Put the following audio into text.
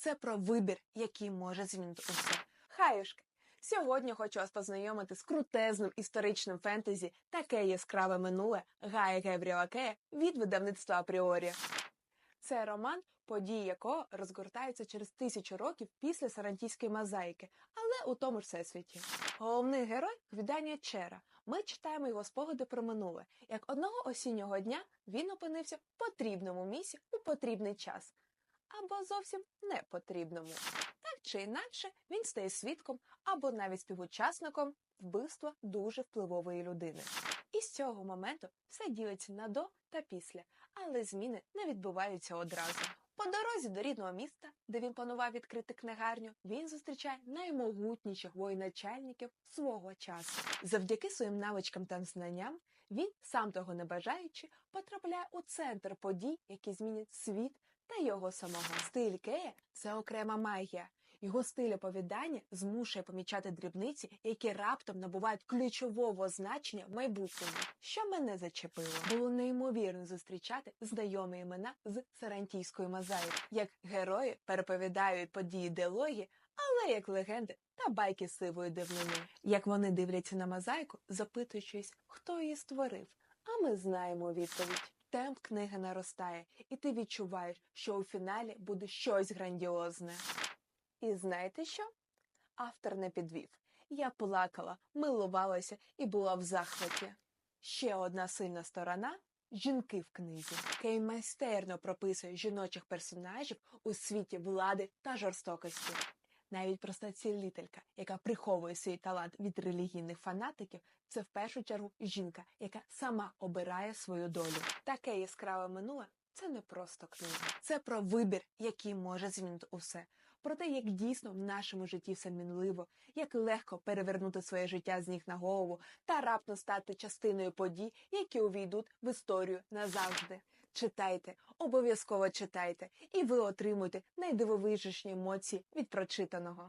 Це про вибір, який може змінити усе. Хаюшки! Сьогодні хочу вас познайомити з крутезним історичним фентезі таке яскраве минуле Гая Гебріела Кея від видавництва Апріорі. Це роман, події якого розгортаються через тисячу років після Сарантійської мозаїки, але у тому ж всесвіті. Головний герой видання Чера. Ми читаємо його спогади про минуле. Як одного осіннього дня він опинився в потрібному місці у потрібний час, або зовсім не потрібному. Так чи інакше, він стає свідком або навіть співучасником вбивства дуже впливової людини. І з цього моменту все ділиться на до та після, але зміни не відбуваються одразу. По дорозі до рідного міста, де він планував відкрити книгарню, він зустрічає наймогутніших воєначальників свого часу. Завдяки своїм навичкам та знанням він, сам того не бажаючи, потрапляє у центр подій, які змінять світ та його самого. Стиль Кея це окрема магія. Його стиль оповідання змушує помічати дрібниці, які раптом набувають ключового значення в майбутньому. Що мене зачепило, було неймовірно зустрічати знайомі імена з Сарантійської мозаїки, як герої переповідають події діалоги, але як легенди та байки сивої дивнини. Як вони дивляться на мозаїку, запитуючись, хто її створив. А ми знаємо відповідь. Темп книги наростає, і ти відчуваєш, що у фіналі буде щось грандіозне. І знаєте що? Автор не підвів. Я плакала, милувалася і була в захваті. Ще одна сильна сторона жінки в книзі. Кей майстерно прописує жіночих персонажів у світі влади та жорстокості. Навіть проста цілителька, яка приховує свій талант від релігійних фанатиків, це в першу чергу жінка, яка сама обирає свою долю. Таке яскраве минуле це не просто книга, це про вибір, який може змінити усе. Про те, як дійсно в нашому житті все мінливо, як легко перевернути своє життя з ніг на голову та раптом стати частиною подій, які увійдуть в історію назавжди. Читайте, обов'язково читайте, і ви отримуєте найдивовижніші емоції від прочитаного.